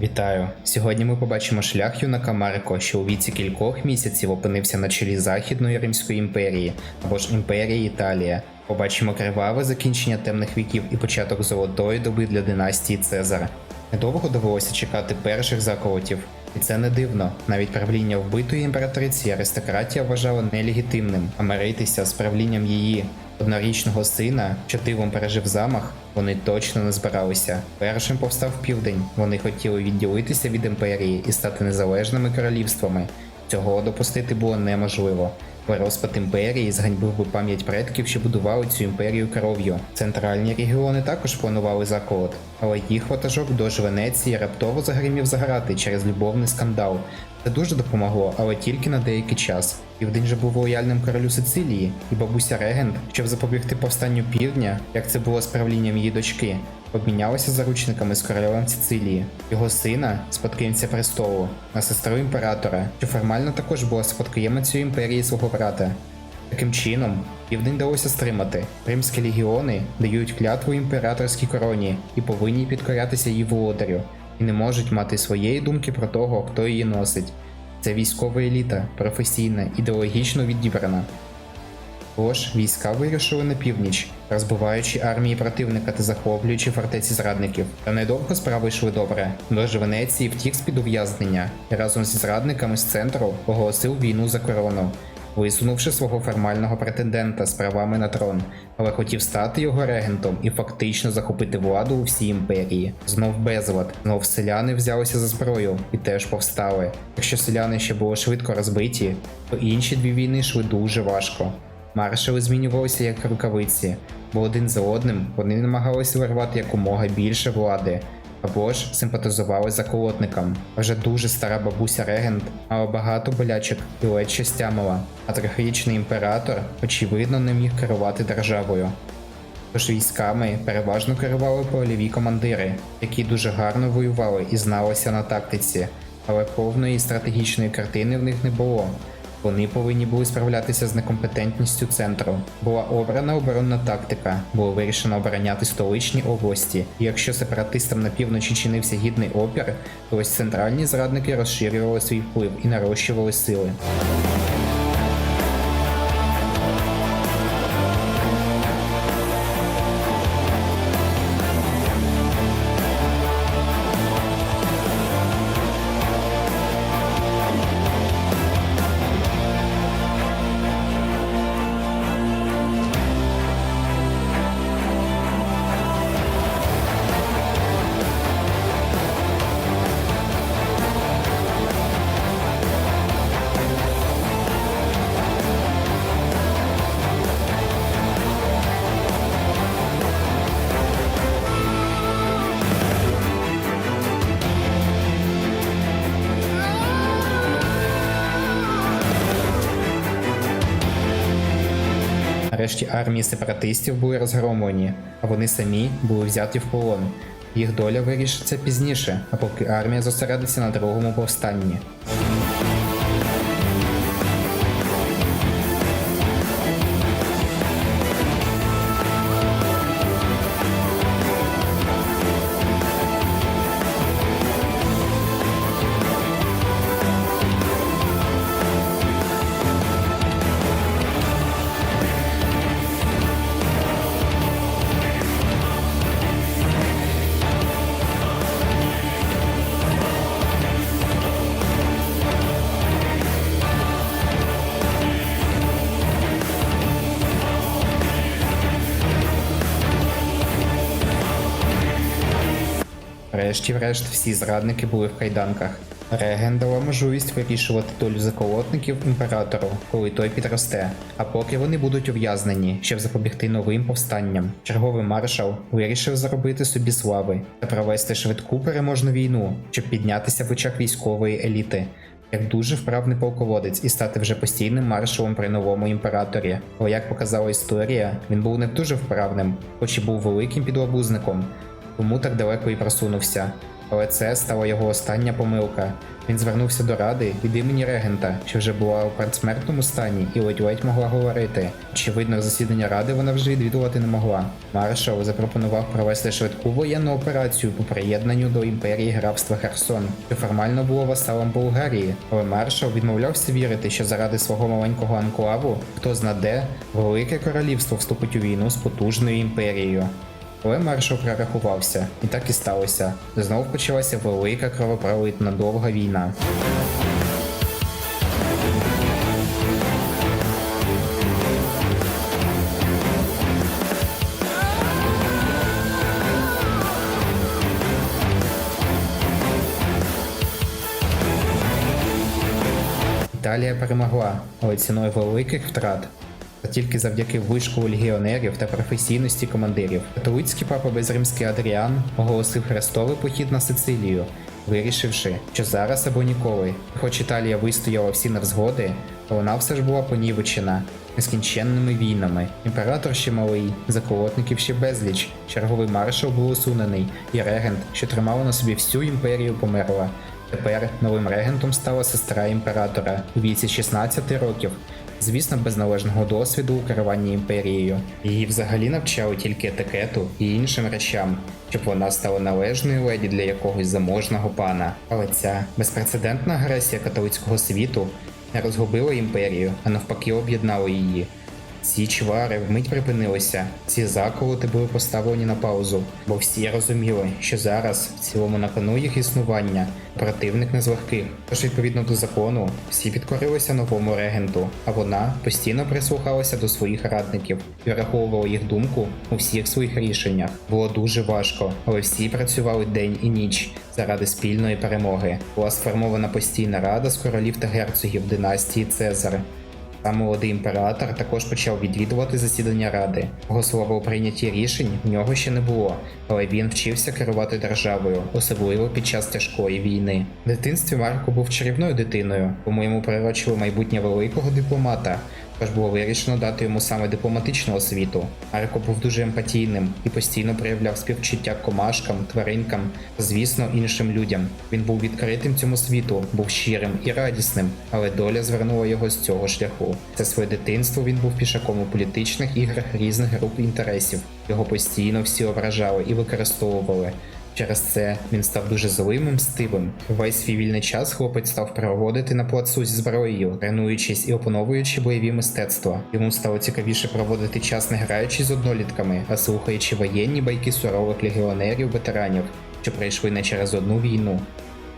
Вітаю! Сьогодні ми побачимо шлях юнака Марко, що у віці кількох місяців опинився на чолі Західної Римської імперії або ж імперії Італія. Побачимо криваве закінчення темних віків і початок золотої доби для династії Цезара. Недовго довелося чекати перших заколотів, і це не дивно. Навіть правління вбитої імператриці аристократія вважала нелегітимним, а миритися з правлінням її однорічного сина, що дивом пережив замах, вони точно не збиралися. Першим повстав південь. Вони хотіли відділитися від імперії і стати незалежними королівствами. Цього допустити було неможливо. Розпад імперії зганьбив би пам'ять предків, що будували цю імперію кров'ю. Центральні регіони також планували заколот, але їх ватажок дож Венеції раптово загримів заграти через любовний скандал. Це дуже допомогло, але тільки на деякий час. Південь же був лояльним королю Сицилії, і бабуся Регент, щоб запобігти повстанню півдня, як це було з правлінням її дочки, обмінялася заручниками з королем Сицилії, його сина, спадкоємця престолу, на сестру імператора, що формально також була спадкоємицею імперії свого брата. Таким чином, південь вдалося стримати. Римські легіони дають клятву імператорській короні і повинні підкорятися її володарю, і не можуть мати своєї думки про того, хто її носить. Це військова еліта, професійна, ідеологічно відібрана. Тож війська вирішили на північ, розбиваючи армії противника та захоплюючи фортеці зрадників. Та недовго справи йшли добре. Дож Венеції втік з під ув'язнення і разом зі зрадниками з центру оголосив війну за корону, висунувши свого формального претендента з правами на трон, але хотів стати його регентом і фактично захопити владу у всій імперії. Знов безлад, знов селяни взялися за зброю і теж повстали. Якщо селяни ще були швидко розбиті, то інші дві війни йшли дуже важко. Маршали змінювалися як рукавиці, бо один за одним вони намагалися вирвати якомога більше влади, або ж симпатизували заколотникам. Вже дуже стара бабуся Регент мала багато болячок і ледь ще стямила, а трьохрічний імператор, очевидно, не міг керувати державою. Тож військами переважно керували польові командири, які дуже гарно воювали і зналися на тактиці, але повної стратегічної картини в них не було. Вони повинні були справлятися з некомпетентністю центру. Була обрана оборонна тактика, було вирішено обороняти столичні області. І якщо сепаратистам на півночі чинився гідний опір, то ось центральні зрадники розширювали свій вплив і нарощували сили. Нарешті армії сепаратистів були розгромлені, а вони самі були взяті в полон. Їх доля вирішиться пізніше, а поки армія зосередиться на другому повстанні. Врешті-врешт всі зрадники були в кайданках. Реген дала можливість вирішувати долю заколотників імператору, коли той підросте, а поки вони будуть ув'язнені, щоб запобігти новим повстанням. Черговий маршал вирішив заробити собі слави та провести швидку переможну війну, щоб піднятися в очах військової еліти. Як дуже вправний полководець і стати вже постійним маршалом при новому імператорі. Але як показала історія, він був не дуже вправним, хоч і був великим підлабузником, тому так далеко і просунувся. Але це стала його остання помилка. Він звернувся до ради від імені регента, що вже була у предсмертному стані і ледь-ледь могла говорити. Очевидно, засідання ради вона вже відвідувати не могла. Маршал запропонував провести швидку воєнну операцію по приєднанню до імперії графства Херсон, що формально було васалом Болгарії, але маршал відмовлявся вірити, що заради свого маленького анклаву, хто знаде, велике королівство вступить у війну з потужною імперією. Але маршал прорахувався, і так і сталося. Знов почалася велика кровопролитна довга війна. Італія перемогла, але ціною великих втрат. Тільки завдяки вишколу легіонерів та професійності командирів. Католицький папа Безримський Адріан оголосив хрестовий похід на Сицилію, вирішивши, що зараз або ніколи. Хоч Італія вистояла всі невзгоди, вона все ж була понівечена нескінченними війнами. Імператор ще малий, заколотників ще безліч, черговий маршал був усунений, і регент, що тримала на собі всю імперію, померла. Тепер новим регентом стала сестра імператора у віці 16 років. Звісно, без належного досвіду у керуванні імперією. Її взагалі навчали тільки етикету і іншим речам, щоб вона стала належною леді для якогось заможного пана. Але ця безпрецедентна агресія католицького світу не розгубила імперію, а навпаки об'єднала її. Ці чвари вмить припинилися, ці заколоти були поставлені на паузу, бо всі розуміли, що зараз в цілому на кону їх існування противник не з легких. Тож, відповідно до закону, всі підкорилися новому регенту, а вона постійно прислухалася до своїх радників і враховувала їх думку у всіх своїх рішеннях. Було дуже важко, але всі працювали день і ніч заради спільної перемоги. Була сформована постійна рада з королів та герцогів династії Цезар. Сам молодий імператор також почав відвідувати засідання ради. Його слова у прийнятті рішень в нього ще не було, але він вчився керувати державою, особливо під час тяжкої війни. В дитинстві Марко був чарівною дитиною, тому йому прирочили майбутнє великого дипломата. Тож було вирішено дати йому саме дипломатичну освіту. Марко був дуже емпатійним і постійно проявляв співчуття комашкам, тваринкам та, звісно, іншим людям. Він був відкритим цьому світу, був щирим і радісним, але доля звернула його з цього шляху. Це своє дитинство він був пішаком у політичних іграх різних груп інтересів. Його постійно всі ображали і використовували. Через це він став дуже злим і мстивим. Весь свій вільний час хлопець став проводити на плацу зі зброєю, тренуючись і опановуючи бойові мистецтва. Йому стало цікавіше проводити час не граючи з однолітками, а слухаючи воєнні байки сурових легіонерів ветеранів, що прийшли не через одну війну.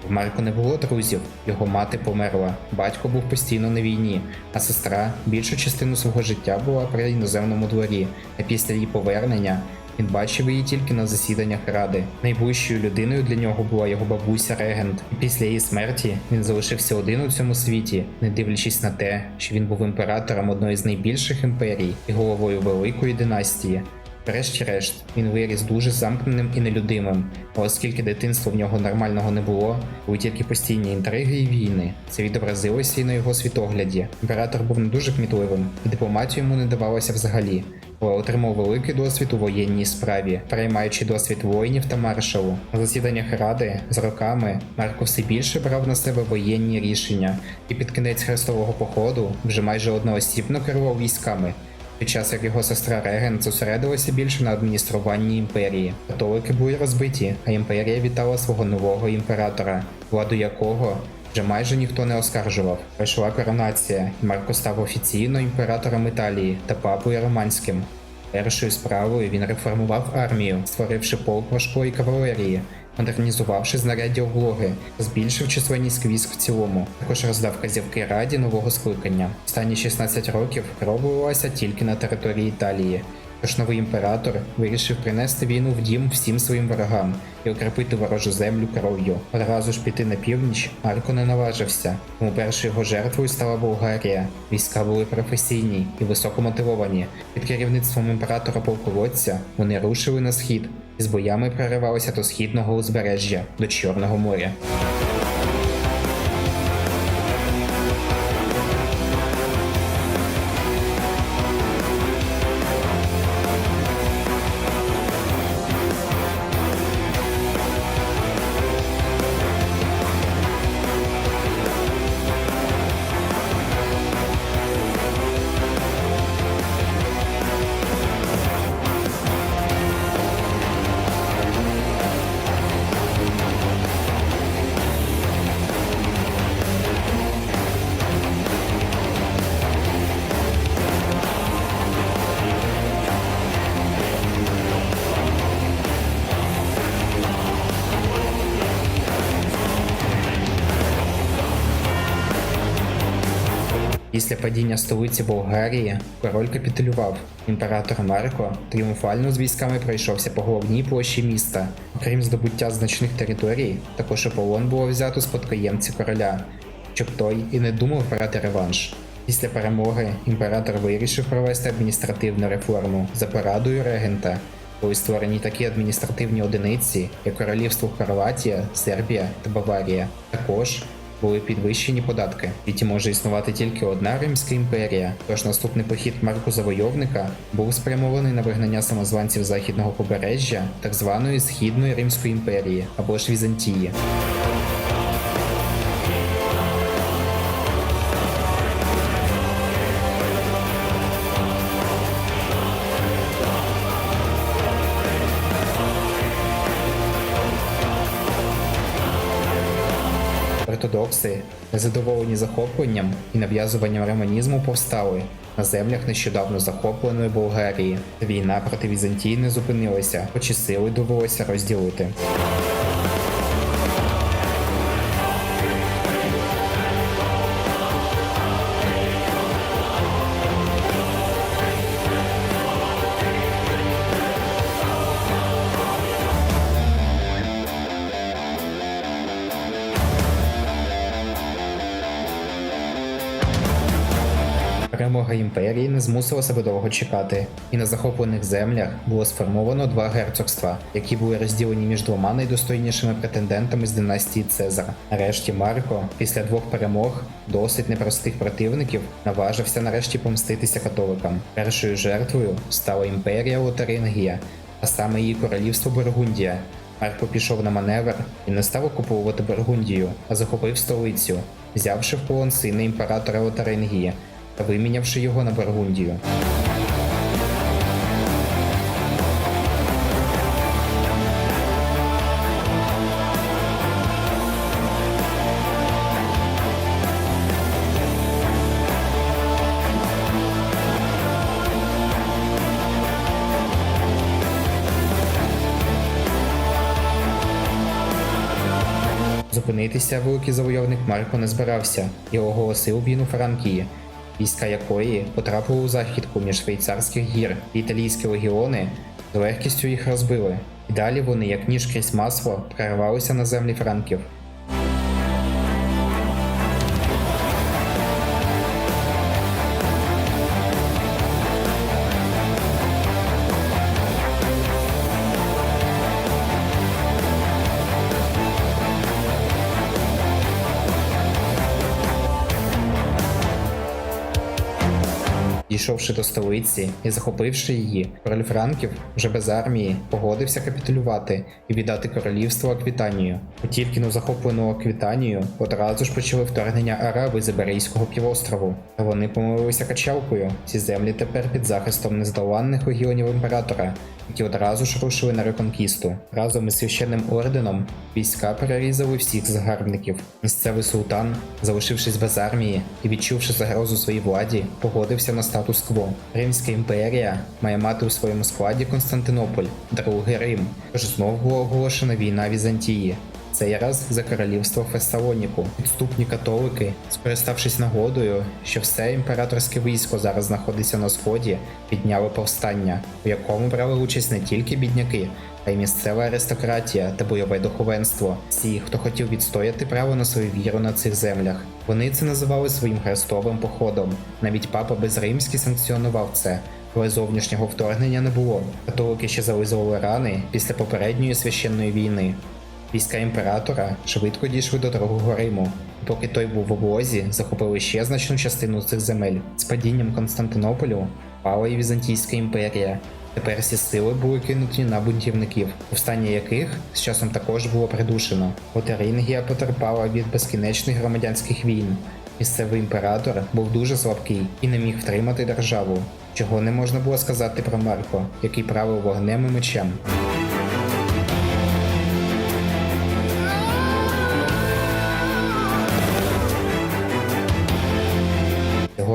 В Марко не було друзів, його мати померла, батько був постійно на війні, а сестра більшу частину свого життя була при іноземному дворі, а після її повернення він бачив її тільки на засіданнях ради. Найближчою людиною для нього була його бабуся Регент. І після її смерті він залишився один у цьому світі, не дивлячись на те, що він був імператором одної з найбільших імперій і головою великої династії. Врешті-решт, він виріс дуже замкненим і нелюдимим, а оскільки дитинства в нього нормального не було, були тільки постійні інтриги і війни. Це відобразилося і на його світогляді. Імператор був не дуже кмітливим, і дипломатію йому не давалося взагалі, але отримав великий досвід у воєнній справі, переймаючи досвід воїнів та маршалу. На засіданнях ради з роками Марко все більше брав на себе воєнні рішення, і під кінець хрестового походу вже майже одноосібно керував військами. Під час як його сестра Реген зосередилася більше на адмініструванні імперії. Католики були розбиті, а імперія вітала свого нового імператора, владу якого вже майже ніхто не оскаржував. Пройшла коронація, і Марко став офіційно імператором Італії та папою романським. Першою справою він реформував армію, створивши полк важкої кавалерії, модернізувавши знаряддя облоги, збільшив численність військ в цілому. Також роздав казівки раді нового скликання. Останні 16 років кров вилилася тільки на території Італії. Тож новий імператор вирішив принести війну в дім всім своїм ворогам і укріпити ворожу землю кров'ю. Одразу ж піти на північ Марко не наважився, тому першою його жертвою стала Болгарія. Війська були професійні і високо мотивовані. Під керівництвом імператора полководця вони рушили на схід з боями проривалися до східного узбережжя до Чорного моря. Після падіння столиці Болгарії король капітулював. Імператор Марко тріумфально з військами пройшовся по головній площі міста. Окрім здобуття значних територій, також у полон було взято спадкоємці короля, щоб той і не думав брати реванш. Після перемоги імператор вирішив провести адміністративну реформу за порадою регента. Були створені такі адміністративні одиниці, як Королівство Хорватія, Сербія та Баварія. Також були підвищені податки. і світі може існувати тільки одна Римська імперія, тож наступний похід Марку Завойовника був спрямований на вигнання самозванців західного побережжя так званої Східної Римської імперії або ж Візантії. Незадоволені захопленням і нав'язуванням романізму повстали на землях нещодавно захопленої Болгарії. Війна проти Візантії не зупинилася, хоч і сили довелося розділити. Перемога імперії не змусила себе довго чекати, і на захоплених землях було сформовано два герцогства, які були розділені між двома найдостойнішими претендентами з династії Цезара. Нарешті Марко, після двох перемог, досить непростих противників, наважився нарешті помститися католикам. Першою жертвою стала імперія Лотарингія, а саме її королівство Бургундія. Марко пішов на маневр і не став окуповувати Бургундію, а захопив столицю, взявши в полон сина імператора Лотарингії вимінявши його на Бургундію. Зупинитися великий завойовник Марко не збирався і оголосив війну Франкії, війська якої потрапили у західку між швейцарських гір. і Італійські легіони з легкістю їх розбили, і далі вони, як ніж крізь масло, перервалися на землі франків. Дійшовши до столиці і захопивши її, король Франків вже без армії погодився капітулювати і віддати королівство Аквітанію. У тільки но захоплену Аквітанію одразу ж почали вторгнення араби з Іберійського півострову. Вони помилилися качалкою. Ці землі тепер під захистом нездоланних легіонів імператора, які одразу ж рушили на реконкісту. Разом із священним орденом війська перерізали всіх загарбників. Місцевий султан, залишившись без армії і відчувши загрозу своїй владі, погодився на статус-кво. Римська імперія має мати у своєму складі Константинополь, другий Рим. Тож знову оголошена війна Візантії. Цей раз за королівство Фессалоніку. Підступні католики, скориставшись нагодою, що все імператорське військо зараз знаходиться на сході, підняли повстання, у якому брали участь не тільки бідняки, а й місцева аристократія та бойове духовенство. Всі, хто хотів відстояти право на свою віру на цих землях. Вони це називали своїм хрестовим походом. Навіть папа Безримський санкціонував це. Але зовнішнього вторгнення не було. Католики ще зализували рани після попередньої священної війни. Війська імператора швидко дійшли до Другого Риму. Поки той був в облозі, захопили ще значну частину цих земель. З падінням Константинополю пала і Візантійська імперія. Тепер всі сили були кинуті на бунтівників, повстання яких з часом також було придушено. Лотарингія потерпала від безкінечних громадянських війн. Місцевий імператор був дуже слабкий і не міг втримати державу, чого не можна було сказати про Марко, який правив вогнем і мечем.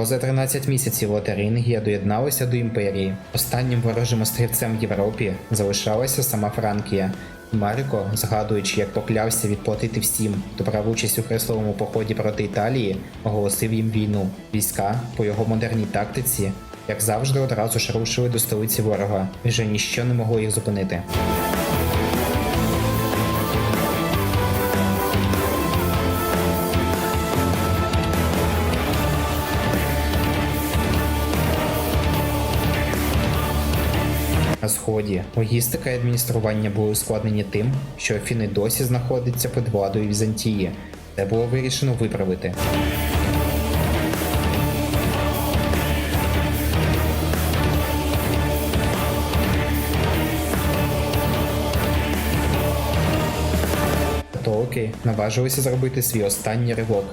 За 13 місяців Лотарингія доєдналася до імперії. Останнім ворожим острівцем в Європі залишалася сама Франкія, Марко, згадуючи, як поклявся відплатити всім, хто брав участь у хрестовому поході проти Італії, оголосив їм війну. Війська, по його модерній тактиці, як завжди, одразу ж рушили до столиці ворога, і вже ніщо не могло їх зупинити. На сході логістика і адміністрування були ускладнені тим, що Афіни досі знаходиться під владою Візантії. Це було вирішено виправити. Католики наважилися зробити свій останній ривок.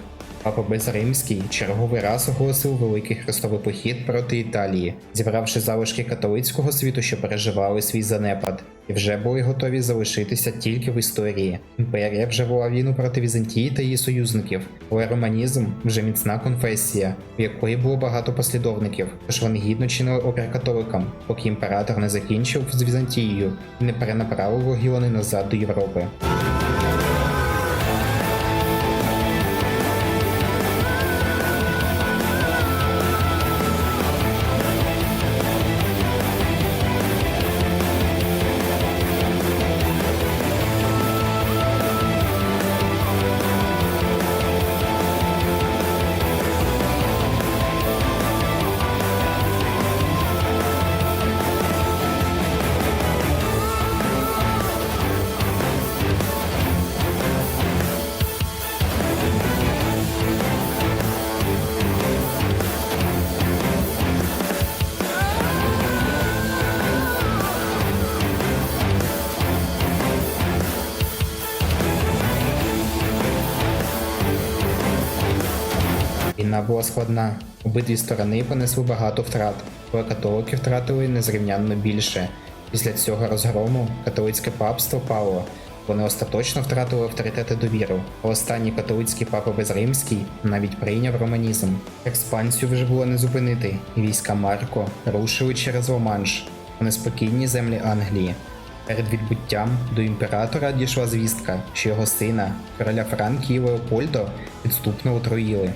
Папа Безримський черговий раз оголосив великий хрестовий похід проти Італії, зібравши залишки католицького світу, що переживали свій занепад, і вже були готові залишитися тільки в історії. Імперія вже вела війну проти Візантії та її союзників, але романізм вже міцна конфесія, в якої було багато послідовників, тож вони гідно чинили опір католикам, поки імператор не закінчив з Візантією і не перенаправив легіони назад до Європи. Війна була складна. Обидві сторони понесли багато втрат, але католики втратили незрівнянно більше. Після цього розгрому католицьке папство пало. Вони остаточно втратили авторитет і довіру, а останній католицький папа Безримський навіть прийняв романізм. Експансію вже було не зупинити, і війська Марко рушили через Ла-Манш у неспокійні землі Англії. Перед відбуттям до імператора дійшла звістка, що його сина, короля Франкії Леопольдо, підступно отруїли.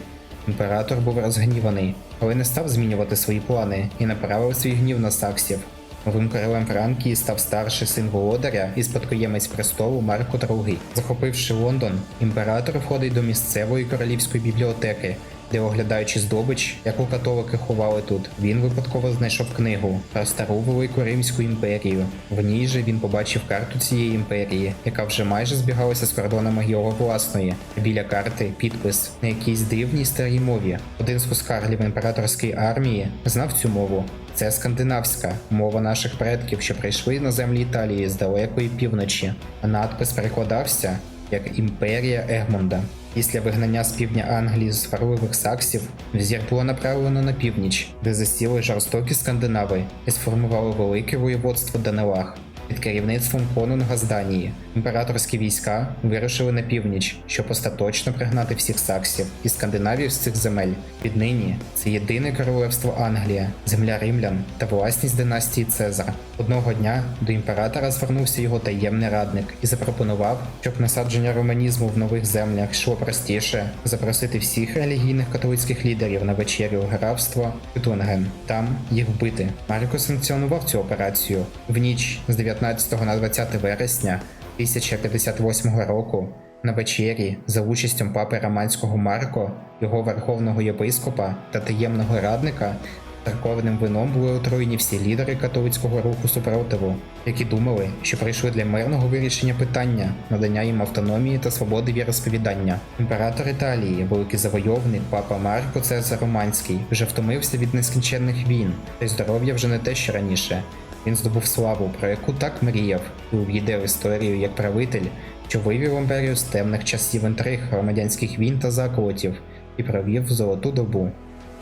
Імператор був розгніваний, але не став змінювати свої плани і направив свій гнів на саксів. Новим королем Франкії став старший син володаря і спадкоємець престолу Марко II. Захопивши Лондон, імператор входить до місцевої королівської бібліотеки, де, оглядаючи здобич, яку католики ховали тут, він випадково знайшов книгу про стару велику Римську імперію. В ній же він побачив карту цієї імперії, яка вже майже збігалася з кордонами його власної. Біля карти підпис на якійсь дивній старій мові. Один з кускарлів імператорської армії знав цю мову. Це скандинавська мова наших предків, що прийшли на землі Італії з далекої півночі. Надпис перекладався як імперія Егмонда. Після вигнання з півдня Англії з сварливих саксів взір було направлено на північ, де засіли жорстокі скандинави і сформували велике воєводство Данелаг. Під керівництвом конунга з Данії імператорські війська вирушили на північ, щоб остаточно пригнати всіх саксів і скандинавів з цих земель. Віднині це єдине королевство Англія, земля римлян та власність династії Цезара. Одного дня до імператора звернувся його таємний радник і запропонував, щоб насадження романізму в нових землях йшло простіше, запросити всіх релігійних католицьких лідерів на вечерю у графство Тутунген. Там їх вбити. Марко санкціонував цю операцію в ніч з 19 на 20 вересня 1058 року. На вечері за участям папи Романського Марко, його верховного єпископа та таємного радника церковним вином були отруєні всі лідери католицького руху супротиву, які думали, що прийшли для мирного вирішення питання, надання їм автономії та свободи віросповідання. Імператор Італії, великий завойовник, папа Марко Цезар Романський, вже втомився від нескінченних війн, та й здоров'я вже не те, що раніше. Він здобув славу, про яку так мріяв, і увійде в історію як правитель, що вивів імперію з темних часів інтриг, громадянських війн та заколотів і провів золоту добу.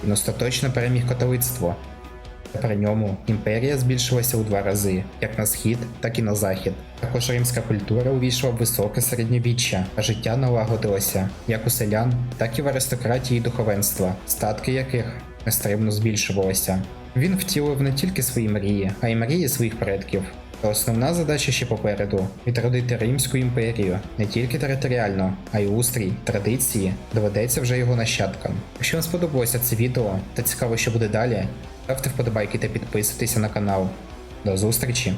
Він остаточно переміг католицтво. Та при ньому імперія збільшилася у два рази, як на схід, так і на захід. Також римська культура увійшла в високе середньовіччя, а життя налагодилося як у селян, так і в аристократії духовенства, статки яких нестримно збільшувалися. Він втілив не тільки свої мрії, а й мрії своїх предків. Та основна задача ще попереду відродити Римську імперію не тільки територіально, а й устрій, традиції доведеться вже його нащадкам. Якщо вам сподобалося це відео та цікаво, що буде далі, ставте вподобайки та підписуйтеся на канал. До зустрічі!